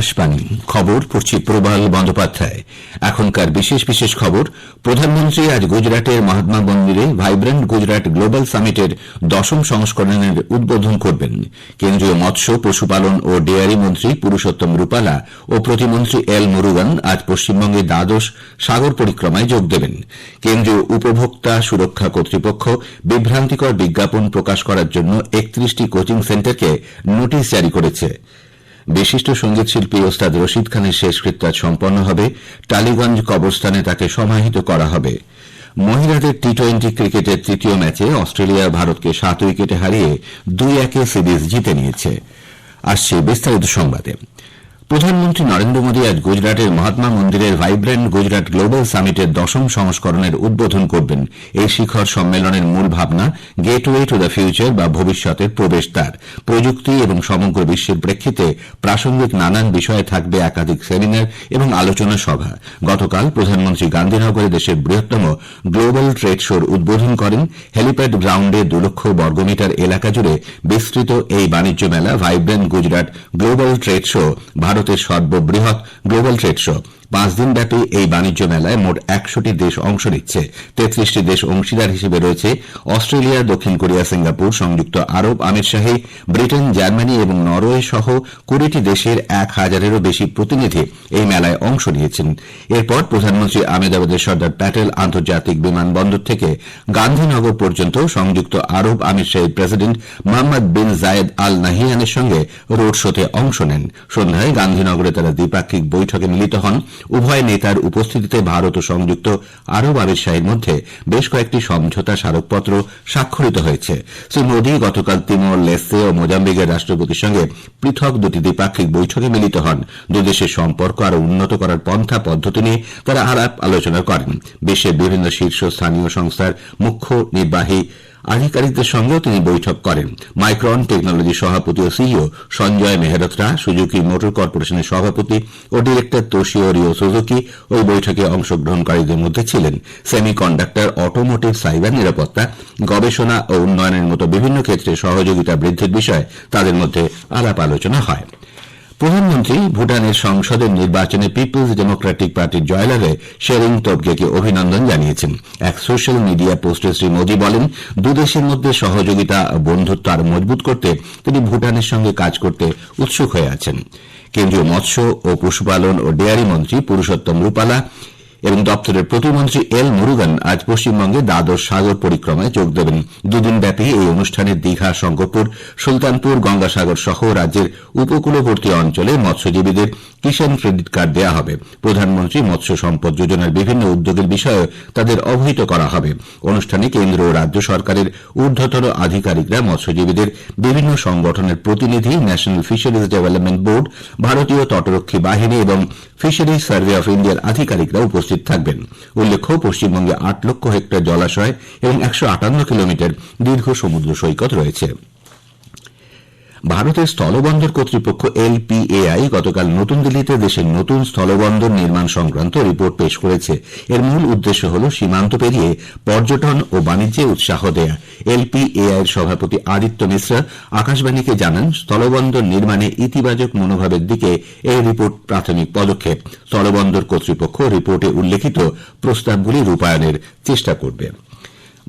আকাশবাণী। খবর পড়ছি প্রবাল বন্দ্যোপাধ্যায়। এখনকার বিশেষ বিশেষ খবর, প্রধানমন্ত্রী আজ গুজরাটের মহাত্মা মন্দিরে ভাইব্রেন্ট গুজরাট গ্লোবাল সামিটের দশম সংস্করণের উদ্বোধন করবেন। কেন্দ্রীয় মৎস্য, পশুপালন ও ডেয়ারি মন্ত্রী পুরুষোত্তম রূপালা ও প্রতিমন্ত্রী এল মুরুগান আজ পশ্চিমবঙ্গে দ্বাদশ সাগর পরিক্রমায় যোগ দেবেন। কেন্দ্রীয় উপভোক্তা সুরক্ষা কর্তৃপক্ষ বিভ্রান্তিকর বিজ্ঞাপন প্রকাশ করার জন্য একত্রিশটি কোচিং সেন্টারকে নোটিশ জারি করেছে। বিশিষ্ট সংগীত শিল্পী ওস্তাদ রশিদ খানের শেষকৃত্য সম্পন্ন হবে। টালিগঞ্জ কবরস্থানে তাকে সমাহিত করা হবে। মহিলাদের টি টোয়েন্টি ক্রিকেটের তৃতীয় ম্যাচে অস্ট্রেলিয়া ভারতকে সাত উইকেটে হারিয়ে দুই একে সিরিজ জিতে নিয়েছে। প্রধানমন্ত্রী নরেন্দ্র মোদী আজ গুজরাটের মহাত্মা মন্দিরের ভাইব্রেন্ট গুজরাট গ্লোবাল সামিটের দশম সংস্করণের উদ্বোধন করবেন। এই শিখর সম্মেলনের মূল ভাবনা গেটওয়ে টু দ্য ফিউচার বা ভবিষ্যতের প্রবেশদ্বার প্রযুক্তি এবং সমগ্র বিশ্বের প্রেক্ষিতে প্রাসঙ্গিক নানান বিষয়ে থাকবে একাধিক সেমিনার এবং আলোচনা সভা। গতকাল প্রধানমন্ত্রী গান্ধীনগরে দেশের বৃহত্তম গ্লোবাল ট্রেড শোর উদ্বোধন করেন। হেলিপ্যাড গ্রাউন্ডে দু লক্ষ বর্গমিটার এলাকা জুড়ে বিস্তৃত এই বাণিজ্য মেলা vibrant Gujarat global trade show ভারতের সর্ববৃহৎ গ্লোবাল ট্রেড শো পাঁচ দিনব্যাপী এই বাণিজ্য মেলায় মোট একশোটি দেশ অংশ নিচ্ছে। তেত্রিশটি দেশ অংশীদার হিসেবে রয়েছে। অস্ট্রেলিয়া, দক্ষিণ কোরিয়া, সিঙ্গাপুর, সংযুক্ত আরব আমিরশাহী, ব্রিটেন, জার্মানি এবং নরওয়ে সহ কুড়িটি দেশের এক হাজারেরও বেশি প্রতিনিধি এই মেলায় অংশ নিয়েছেন। এরপর প্রধানমন্ত্রী আমেদাবাদের সর্দার প্যাটেল আন্তর্জাতিক বিমানবন্দর থেকে গান্ধীনগর পর্যন্ত সংযুক্ত আরব আমিরশাহীর president Mohammed bin Zayed Al নাহিয়ানের সঙ্গে রোড শোতে অংশ নেন। সন্ধ্যায় গান্ধীনগরে তারা দ্বিপাক্ষিক বৈঠকে মিলিত হন। উভয় নেতার উপস্থিতিতে ভারত ও সংযুক্ত আরব আমিরশাহীর মধ্যে বেশ কয়েকটি সমঝোতা স্মারকপত্র স্বাক্ষরিত হয়েছে। শ্রী মোদী গতকাল তিমোর, লেসে ও মোজাম্বিকের রাষ্ট্রপতির সঙ্গে পৃথক দুটি দ্বিপাক্ষিক বৈঠকে মিলিত হন। দুদেশের সম্পর্ক আরও উন্নত করার পন্থা পদ্ধতি নিয়ে তারা আলাপ আলোচনা করেন। বিশ্বের বিভিন্ন শীর্ষস্থানীয় সংস্থার মুখ্য নির্বাহী আধিকারিকদের সঙ্গেও তিনি বৈঠক করেন। মাইক্রন টেকনোলজি সভাপতি ও CEO Sanjay Mehrotra, Suzuki motor কর্পোরেশনের সভাপতি ও ডিরেক্টর তোশিও রিও সুজুকি ওই বৈঠকে অংশগ্রহণকারীদের মধ্যে ছিলেন। সেমি কন্ডাক্টর অটোমোটিভ, সাইবার নিরাপত্তা, গবেষণা ও উন্নয়নের মতো বিভিন্ন ক্ষেত্রে সহযোগিতা বৃদ্ধির বিষয়ে তাদের মধ্যে আলাপ আলোচনা হয়। প্রধানমন্ত্রী ভুটানের সংসদের নির্বাচনে পিপলস ডেমোক্রেটিক পার্টির জয়লাভে শেরিং তোবগেকে অভিনন্দন জানিয়েছেন। এক সোশ্যাল মিডিয়া পোস্টে শ্রী মোদী বলেন দুদেশের মধ্যে সহযোগিতা, বন্ধুত্ব আরও মজবুত করতে তিনি ভুটানের সঙ্গে কাজ করতে উৎসুক হয়ে আছেন। কেন্দ্রীয় মৎস্য ও পশুপালন ও ডেয়ারি মন্ত্রী পুরুষোত্তম রূপালা এবং দপ্তরের প্রতিমন্ত্রী এল মুরুগান আজ পশ্চিমবঙ্গে দ্বাদশ সাগর পরিক্রমায় যোগ দেবেন। দুদিনব্যাপী এই অনুষ্ঠানে দীঘা, শঙ্করপুর, সুলতানপুর, গঙ্গাসাগর সহ রাজ্যের উপকূলবর্তী অঞ্চলে মৎস্যজীবীদের কিষাণ ক্রেডিট কার্ড দেওয়া হবে। প্রধানমন্ত্রী মৎস্য সম্পদ যোজনার বিভিন্ন উদ্যোগের বিষয়ে তাদের অবহিত করা হবে। অনুষ্ঠানে কেন্দ্র ও রাজ্য সরকারের ঊর্ধ্বতন আধিকারিকরা মৎস্যজীবীদের বিভিন্ন সংগঠনের প্রতিনিধি, ন্যাশনাল ফিশারিজ ডেভেলপমেন্ট বোর্ড, ভারতীয় তটরক্ষী বাহিনী এবং ফিশারিজ সার্ভে অফ ইন্ডিয়ার আধিকারিকরা উপস্থিত থাকবেন। উল্লেখ্য, পশ্চিমবঙ্গে আট লক্ষ হেক্টর জলাশয় এবং একশো আটান্ন কিলোমিটার দীর্ঘ সমুদ্র সৈকত রয়েছে। ভারতের স্থলবন্দর কর্তৃপক্ষ এলপিএআই গতকাল নতুন দিল্লিতে দেশের নতুন স্থলবন্দর নির্মাণ সংক্রান্ত রিপোর্ট পেশ করেছে। এর মূল উদ্দেশ্য হল সীমান্ত পেরিয়ে পর্যটন ও বাণিজ্যে উৎসাহ দেয়া। এলপিএআই এর সভাপতি আদিত্য মিশ্রা আকাশবাণীকে জানান, স্থলবন্দর নির্মাণে ইতিবাচক মনোভাবের দিকে এই রিপোর্ট প্রাথমিক পদক্ষেপ। স্থলবন্দর কর্তৃপক্ষ রিপোর্টে উল্লেখিত প্রস্তাবগুলি রূপায়ণের চেষ্টা করবে।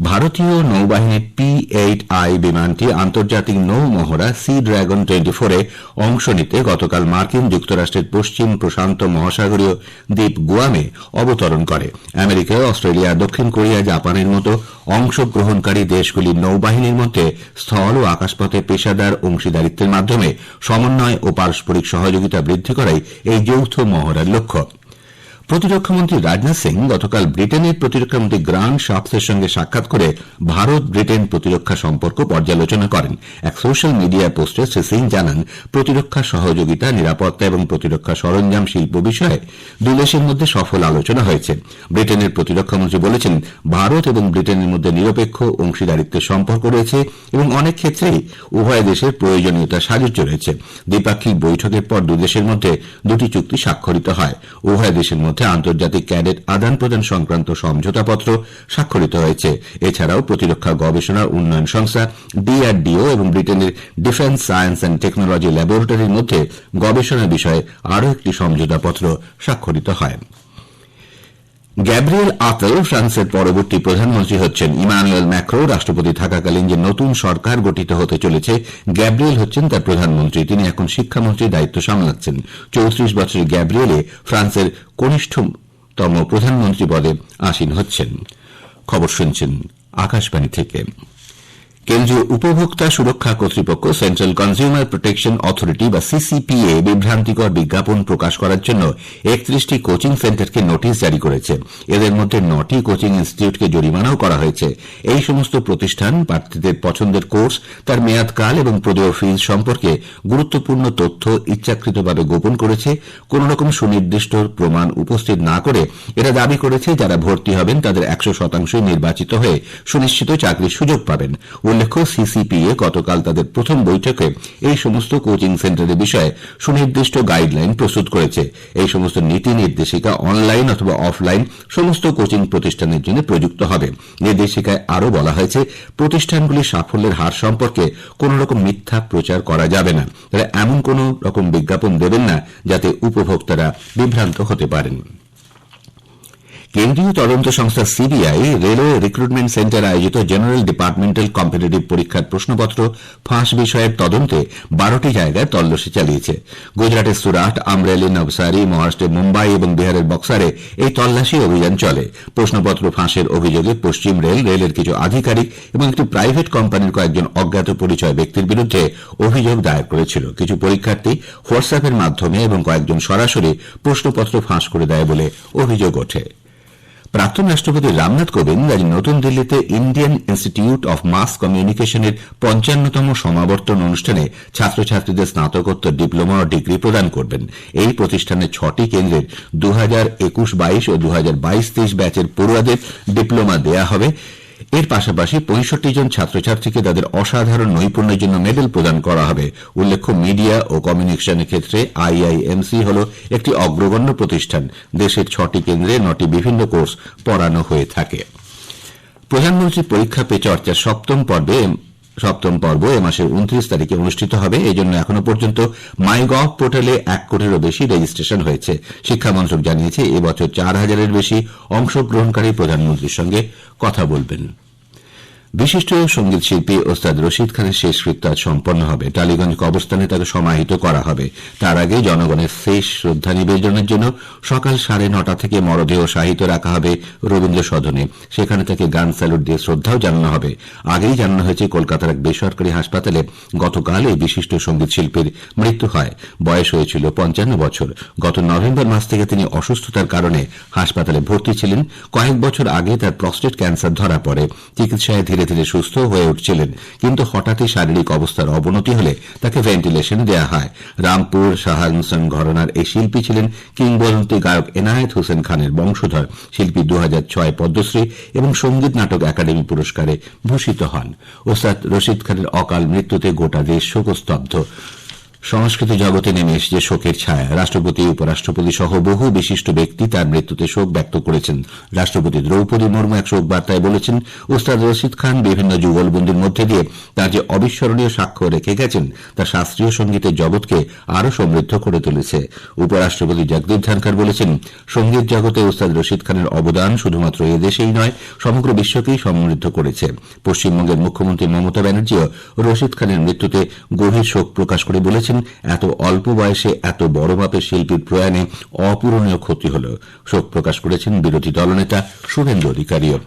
ভারতীয় নৌবাহিনীর পি এইট আই বিমানটি আন্তর্জাতিক নৌ মহড়া সি ড্রাগন টোয়েন্টি ফোরে অংশ নিতে গতকাল মার্কিন যুক্তরাষ্ট্রের পশ্চিম প্রশান্ত মহাসাগরীয় দ্বীপ গুয়ামে অবতরণ করে। আমেরিকা, অস্ট্রেলিয়া, দক্ষিণ কোরিয়া, জাপানের মতো অংশগ্রহণকারী দেশগুলির নৌবাহিনীর মধ্যে স্থল ও আকাশপথে পেশাদার অংশীদারিত্বের মাধ্যমে সমন্বয় ও পারস্পরিক সহযোগিতা বৃদ্ধি করাই এই যৌথ মহড়ার লক্ষ্য। প্রতিরক্ষামন্ত্রী রাজনাথ সিং গতকাল ব্রিটেনের প্রতিরক্ষামন্ত্রী গ্রান্ট শাপসের সঙ্গে সাক্ষাৎ করে ভারত ব্রিটেন প্রতিরক্ষা সম্পর্ক পর্যালোচনা করেন। এক সোশ্যাল মিডিয়া পোস্টে শ্রী সিং জানান, প্রতিরক্ষা সহযোগিতা, নিরাপত্তা এবং প্রতিরক্ষা সরঞ্জাম শিল্প বিষয়ে দুই দেশের মধ্যে সফল আলোচনা হয়েছে। ব্রিটেনের প্রতিরক্ষামন্ত্রী বলেছেন, ভারত এবং ব্রিটেনের মধ্যে নিরপেক্ষ অংশীদারিত্বের সম্পর্ক রয়েছে এবং অনেক ক্ষেত্রেই উভয় দেশের প্রয়োজনীয়তা সাজুজ্য রয়েছে। দ্বিপাক্ষিক বৈঠকের পর দুদেশের মধ্যে দুটি চুক্তি স্বাক্ষরিত হয়। উভয় দেশের মধ্যে মধ্যে আন্তর্জাতিক ক্যাডেট আদান প্রদান সংক্রান্ত সমঝোতাপত্র স্বাক্ষরিত হয়েছে। এছাড়াও প্রতিরক্ষা গবেষণা উন্নয়ন সংস্থা ডিআরডিও এবং ব্রিটেনের ডিফেন্স সায়েন্স অ্যান্ড টেকনোলজি ল্যাবরেটরির মধ্যে গবেষণা বিষয়ে আরও একটি সমঝোতাপত্র স্বাক্ষরিত হয়। গ্যাব্রিয়েল আতল ফ্রান্সের পরবর্তী প্রধানমন্ত্রী হচ্ছেন। ইমানুয়েল ম্যাক্রো রাষ্ট্রপতি থাকাকালীন যে নতুন সরকার গঠিত হতে চলেছে, গ্যাব্রিয়েল হচ্ছেন তার প্রধানমন্ত্রী। তিনি এখন শিক্ষামন্ত্রীর দায়িত্ব সামলাচ্ছেন। চৌত্রিশ বছরের গ্যাব্রিয়েলে ফ্রান্সের কনিষ্ঠতম প্রধানমন্ত্রী পদে আসীন হচ্ছেন। খবর শুনছেন আকাশবাণী থেকে। কেন্দ্রীয় উপভোক্তা সুরক্ষা কর্তৃপক্ষ সেন্ট্রাল কনজিউমার প্রোটেকশন অথরিটি বা সিসিপিএ বিভ্রান্তিকর বিজ্ঞাপন প্রকাশ করার জন্য একত্রিশটি কোচিং সেন্টারকে নোটিশ জারি করেছে। এদের মধ্যে নটি কোচিং ইনস্টিটিউটকে জরিমানাও করা হয়েছে। এই সমস্ত প্রতিষ্ঠান প্রার্থীদের পছন্দের কোর্স, তার মেয়াদকাল এবং প্রদেয় ফিজ সম্পর্কে গুরুত্বপূর্ণ তথ্য ইচ্ছাকৃতভাবে গোপন করেছে। কোন রকম সুনির্দিষ্ট প্রমাণ উপস্থিত না করে এরা দাবি করেছে, যারা ভর্তি হবেন তাদের একশো শতাংশই নির্বাচিত হয়ে সুনিশ্চিত চাকরির সুযোগ পাবেন। উল্লেখ্য, সিসিপিএ গতকাল তাদের প্রথম বৈঠকে এই সমস্ত কোচিং সেন্টারের বিষয়ে সুনির্দিষ্ট গাইডলাইন প্রস্তুত করেছে। এই সমস্ত নীতি নির্দেশিকা অনলাইন অথবা অফলাইন সমস্ত কোচিং প্রতিষ্ঠানের জন্য প্রযুক্ত হবে। নির্দেশিকায় আরও বলা হয়েছে, প্রতিষ্ঠানগুলির সাফল্যের হার সম্পর্কে কোন রকম মিথ্যা প্রচার করা যাবে না। তারা এমন কোন রকম বিজ্ঞাপন দেবেন না যাতে উপভোক্তারা বিভ্রান্ত হতে পারেন। কেন্দ্রীয় তদন্ত সংস্থা সিবিআই রেলওয়ে রিক্রুটমেন্ট সেন্টার আয়োজিত জেনারেল ডিপার্টমেন্টাল কম্পিটিটিভ পরীক্ষার প্রশ্নপত্র ফাঁস বিষয়ের তদন্তে বারোটি জায়গায় তল্লাশি চালিয়েছে। গুজরাটের সুরাট, আমরেলি, নবসারি, মহারাষ্ট্রের মুম্বাই এবং বিহারের বক্সারে এই তল্লাশি অভিযান চলে। প্রশ্নপত্র ফাঁসের অভিযোগে পশ্চিম রেল, রেলের কিছু আধিকারিক এবং একটি প্রাইভেট কোম্পানির কয়েকজন অজ্ঞাত পরিচয় ব্যক্তির বিরুদ্ধে অভিযোগ দায়ের করেছিল। কিছু পরীক্ষার্থী হোয়াটসঅ্যাপের মাধ্যমে এবং কয়েকজন সরাসরি প্রশ্নপত্র ফাঁস করে দেয় বলে অভিযোগ ওঠে। প্রাক্তন রাষ্ট্রপতি রামনাথ কোবিন্দ আজ নতুন দিল্লিতে ইন্ডিয়ান ইনস্টিটিউট অব মাস কমিউনিকেশনের পঞ্চান্নতম সমাবর্তন অনুষ্ঠানে ছাত্রছাত্রীদের স্নাতকোত্তর ডিপ্লোমা ও ডিগ্রি প্রদান করবেন। এই প্রতিষ্ঠানের ছটি কেন্দ্রের দু হাজার একুশ বাইশ ও দু হাজার বাইশ তেইশ ব্যাচের পড়ুয়াদের ডিপ্লোমা দেওয়া হবে। এর পাশাপাশি পঁয়ষট্টি জন ছাত্রছাত্রীকে তাদের অসাধারণ নৈপুণ্যের জন্য মেডেল প্রদান করা হবে। উল্লেখ্য, মিডিয়া ও কমিউনিকেশনের ক্ষেত্রে আইআইএমসি হল একটি অগ্রগণ্য প্রতিষ্ঠান। দেশের ছটি কেন্দ্রে নটি বিভিন্ন কোর্স পড়ানো হয়ে থাকে। প্রধানমন্ত্রী পরীক্ষা পে চর্চার সপ্তম পর্বে সপ্তম পর্ব এ মাসের উনত্রিশ তারিখে অনুষ্ঠিত হবে। এই জন্য এখনও পর্যন্ত মাই গভ পোর্টালে এক কোটিরও বেশি রেজিস্ট্রেশন হয়েছে। শিক্ষামন্ত্রক জানিয়েছে এবছর চার হাজারের বেশি অংশগ্রহণকারী প্রধানমন্ত্রীর সঙ্গে কথা বলবেন। বিশিষ্ট সংগীত শিল্পী ওস্তাদ রশিদ খানের শেষকৃত্য আজ সম্পন্ন হবে। টালিগঞ্জ কবরস্থানে তাকে সমাহিত করা হবে। তার আগে জনগণের শেষ শ্রদ্ধা নিবেদনের জন্য সকাল সাড়ে নটা থেকে মরদেহ সাহিত রাখা হবে রবীন্দ্র সদনে। সেখানে তাকে গান স্যালুট দিয়ে শ্রদ্ধাও জানানো হবে। আগেই জানানো হয়েছে, কলকাতার এক বেসরকারি হাসপাতালে গতকাল এই বিশিষ্ট সংগীত শিল্পীর মৃত্যু হয়। বয়স হয়েছিল পঞ্চান্ন বছর। গত নভেম্বর মাস থেকে তিনি অসুস্থতার কারণে হাসপাতালে ভর্তি ছিলেন। কয়েক বছর আগে তার প্রস্টেট ক্যান্সার ধরা পড়ে। চিকিৎসায় ধীরে ধীরে ধীরে সুস্থ হয়ে উঠছিলেন। কিন্তু হঠাৎই শারীরিক অবস্থার অবনতি হলে তাকে ভেন্টিলেশন দেওয়া হয়। রামপুর শাহানসন ঘরনার এই শিল্পী ছিলেন কিংবদন্তি গায়ক এনায়েত হোসেন খানের বংশধর। শিল্পী দু ছয় পদ্মশ্রী এবং সংগীত নাটক একাডেমি পুরস্কারে ভূষিত হন। ওস্তাদ রশিদ খানের অকাল মৃত্যুতে গোটা দেশ শোকস্তব্ধ। সংস্কৃতি জগতে নেমে এসেছে শোকের ছায়া। রাষ্ট্রপতি, উপরাষ্ট্রপতি সহ বহু বিশিষ্ট ব্যক্তি তার মৃত্যুতে শোক ব্যক্ত করেছেন। রাষ্ট্রপতি দ্রৌপদী মুর্মু এক শোক বার্তায় বলেছেন উস্তাদ রশিদ খান বিভিন্ন যুগলবন্দির মধ্যে দিয়ে তার যে অবিস্মরণীয় সাক্ষ্য রেখে গেছেন, তা শাস্ত্রীয় সঙ্গীতের জগৎকে আরও সমৃদ্ধ করে তুলেছে। উপরাষ্ট্রপতি জগদীপ ধনখড় বলেছেন, সংগীত জগতে উস্তাদ রশিদ খানের অবদান শুধুমাত্র এদেশেই নয়, সমগ্র বিশ্বকেই সমৃদ্ধ করেছে। পশ্চিমবঙ্গের মুখ্যমন্ত্রী মমতা ব্যানার্জিও রশিদ খানের মৃত্যুতে গভীর শোক প্রকাশ করে বলেছেন এত অল্প বয়সে এত বড় মাপের শিল্পীর প্রয়াণে অপূরণীয় ক্ষতি হল, শোক প্রকাশ করেছেন বিরোধী দলনেতা শুভেন্দু অধিকারীও।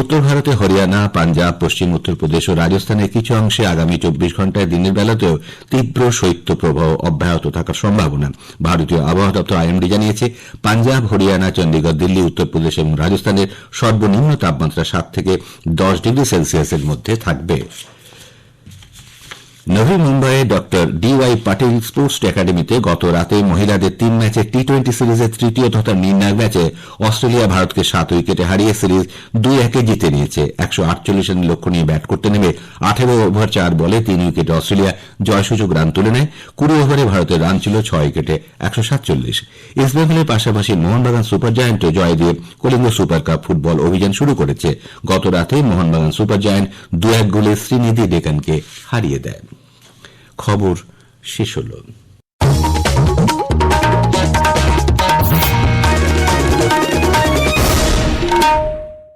উত্তর ভারতে হরিয়ানা, পাঞ্জাব, পশ্চিম উত্তরপ্রদেশ ও রাজস্থানের কিছু অংশে আগামী চব্বিশ ঘন্টায় দিনের বেলাতেও তীব্র শৈত্যপ্রবাহ অব্যাহত থাকার সম্ভাবনা। ভারতীয় আবহাওয়া দপ্তর আইএমডি জানিয়েছে, পাঞ্জাব, হরিয়ানা, চণ্ডীগড়, দিল্লি, উত্তরপ্রদেশ এবং রাজস্থানের সর্বনিম্ন তাপমাত্রা সাত থেকে দশ ডিগ্রি সেলসিয়াসের মধ্যে থাকবে। নভি মুম্বাইয়ে ডক্টর ডিওয়াই পাটিল স্পোর্টস একাডেমিতে গত রাতে মহিলাদের তিন ম্যাচের টি টোয়েন্টি সিরিজের তৃতীয় তথা নির্ণায়ক ম্যাচে অস্ট্রেলিয়া ভারতকে সাত উইকেটে হারিয়ে সিরিজ দুই একে জিতে নিয়েছে। একশো আটচল্লিশ রানের লক্ষ্য নিয়ে ব্যাট করতে নেমে আঠেরো ওভার চার বলে তিন উইকেটে অস্ট্রেলিয়া জয়সূচক রান তুলে নেয়। কুড়ি ওভারে ভারতের রান ছিল ছয় উইকেটে একশো সাতচল্লিশ। ইস্টবেঙ্গলের পাশাপাশি মোহনবাগান সুপার জায়ান্টও জয় দিয়ে কলিঙ্গ সুপার কাপ ফুটবল অভিযান শুরু করেছে। গত রাতে মোহনবাগান সুপার জায়ান্ট দু এক গোলে শ্রীনিধি ডেকানকে হারিয়ে দেয়। খবর শেষ হলো